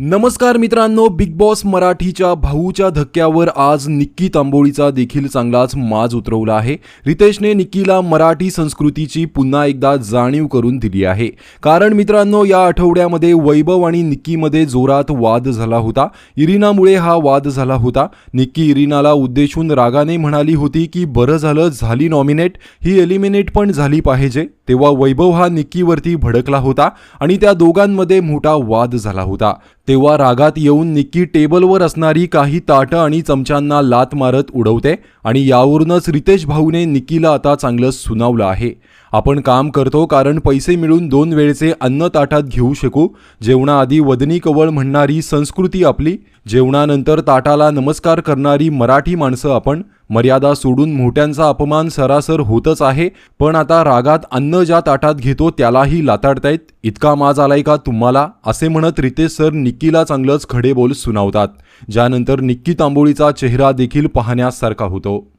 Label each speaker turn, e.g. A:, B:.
A: नमस्कार मित्रांनो big boss मराठीच्या भाऊच्या धक्क्यावर आज निक्की तांबोळीचा देखील चांगलाच माज उतरवला आहे. रितेशने निक्कीला मराठी संस्कृतीची पुन्हा एकदा जाणीव करून दिली आहे. कारण मित्रांनो या आठवड्यामध्ये वैभव आणि निक्कीमध्ये जोरात वाद झाला होता. इरिनामुळे हा वाद झाला होता. निक्की इरिनाला उद्देशून रागाने म्हणाली होती की बरं झालं झाली नॉमिनेट ही एलिमिनेट पण झाली पाहिजे. तेव्हा वैभव हा निक्कीवरती भडकला होता आणि त्या दोघांमध्ये मोठा वाद झाला होता. तेव्हा रागात येऊन निक्की टेबलवर असणारी काही ताटं आणि चमच्यांना लात मारत उडवते आणि यावरूनच रितेश भाऊने निक्कीला आता चांगलं सुनावलं आहे. आपण काम करतो कारण पैसे मिळून दोन वेळचे अन्न ताटात घेऊ शकू. जेवणाआधी वदनी कवळ म्हणणारी संस्कृती आपली. जेवणानंतर ताटाला नमस्कार करणारी मराठी माणसं आपण. मर्यादा सोडून मोठ्यांचा अपमान सरासर होतच आहे पण आता रागात अन्न ज्या ताटात घेतो त्यालाही लाताडतायत. इतका माज आलाय का तुम्हाला? असे म्हणत रितेश सर निक्कीला चांगलंच खडे बोल सुनावतात ज्यानंतर निक्की तांबोळीचा चेहरा देखील पाहण्यासारखा होतो.